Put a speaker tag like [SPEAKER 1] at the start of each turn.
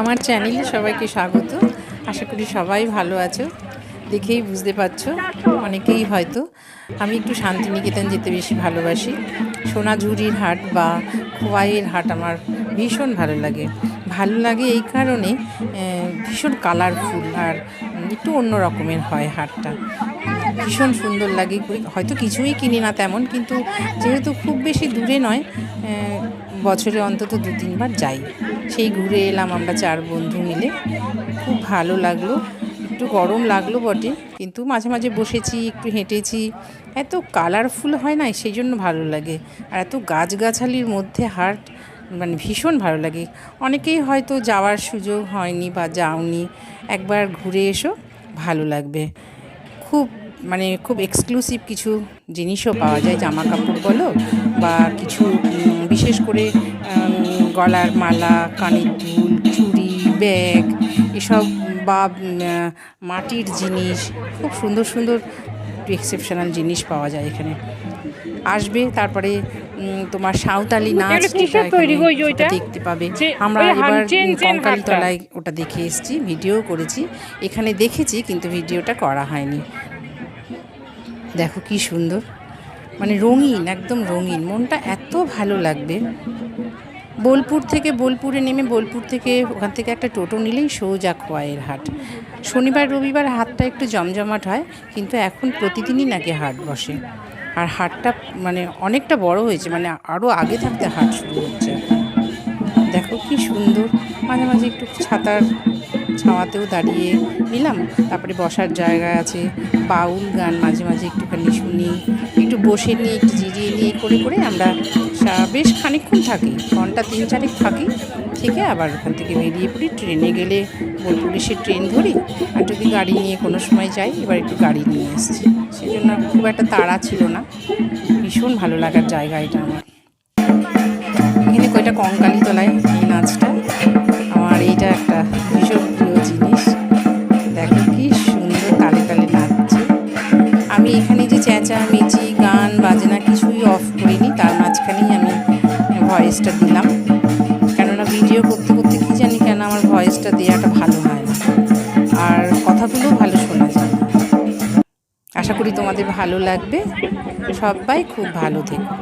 [SPEAKER 1] আমার চ্যানেলে সবাইকে স্বাগত। আশা করি সবাই ভালো আছো। দেখেই বুঝতে পারছ, অনেকেই হয়তো আমি একটু শান্তিনিকেতন যেতে বেশি ভালোবাসি। সোনাঝুরির হাট বা খোয়াইয়ের হাট আমার ভীষণ ভালো লাগে। ভালো লাগে এই কারণে ভীষণ কালারফুল আর একটু অন্য রকমের হয় হাটটা। ভীষণ সুন্দর লাগে। হয়তো কিছুই কিনি না তেমন, কিন্তু যেহেতু খুব বেশি দূরে নয় বছরে অন্তত দু তিনবার যাই। সেই ঘুরে এলাম আমরা চার বন্ধু মিলে। খুব ভালো লাগল। একটু গরম লাগল বটে, কিন্তু মাঝে মাঝে বসেছি, একটু হেঁটেছি। এত কালারফুল হয় না, সেই জন্য ভালো লাগে। আর এত গাছগাছালির মধ্যে হাট মানে ভীষণ ভালো লাগে। অনেকেই হয়তো যাওয়ার সুযোগ হয়নি বা যাওনি। একবার ঘুরে এসো, ভালো লাগবে। খুব মানে খুব এক্সক্লুসিভ কিছু জিনিসও পাওয়া যায় জামা কাপড় বলো বা কিছু বিশেষ করে গলার মালা কানের দুল চুড়ি ব্যাগ এসব বা মাটির জিনিস খুব সুন্দর সুন্দর এক্সেপশনাল জিনিস পাওয়া যায় এখানে। আসবে তারপরে তোমার সাঁওতালি নাচ? দেখতে পাবে। আমরা এবার কঙ্কালীতলায় ওটা দেখে এসেছি ভিডিও করেছি এখানে দেখেছি কিন্তু ভিডিওটা করা হয়নি। দেখো কি সুন্দর। মানে রঙিন, একদম রঙিন। মনটা এত ভালো লাগবে। বোলপুর থেকে বোলপুরে নেমে, বোলপুর থেকে ওখান থেকে একটা টোটো নিলেই সোজা খোয়াইয়ের হাট। শনিবার, রবিবার হাটটা একটু জমজমাট হয়, কিন্তু এখন প্রতিদিনই নাকি হাট বসে। আর হাটটা মানে অনেকটা বড় হয়েছে মানে আরও আগে থাকতে হাট শুরু হচ্ছে। দেখো কি সুন্দর। মাঝে মাঝে একটু ছাতার ছাওয়াতেও দাঁড়িয়ে নিলাম। তারপরে বসার জায়গা আছে, বাউল গান মাঝে মাঝে একটুখানি শুনি, একটু বসে নিয়ে, একটু জিরিয়ে নিয়ে করে করে আমরা বেশ খানিকক্ষণ থাকি, ঘণ্টা তিন চারেক থাকি, থেকে আবার ওখান থেকে বেরিয়ে পড়ি। ট্রেনে গেলে বোলপুর এসে ট্রেন ধরি, আর যদি গাড়ি নিয়ে কোনো সময় যাই, এবার একটু গাড়ি নিয়ে এসেছি সেই জন্য খুব একটা তাড়া ছিল না। ভীষণ ভালো লাগার জায়গা এটা আমার। এখানে কয়টা কঙ্কালি তলায় এই নাচটা এখানে যে চেঁচা মেচি গান, বাজনা কিছুই অফ করিনি, তার মাঝখানেই আমি ভয়েসটা দিলাম। কেননা ভিডিও করতে করতে কি জানি কেন আমার ভয়েসটা দেওয়াটা ভালো হয় না। আর কথাগুলো ভালো শোনা যায় আশা করি তোমাদের ভালো লাগবে। সবাই খুব ভালো থেকো।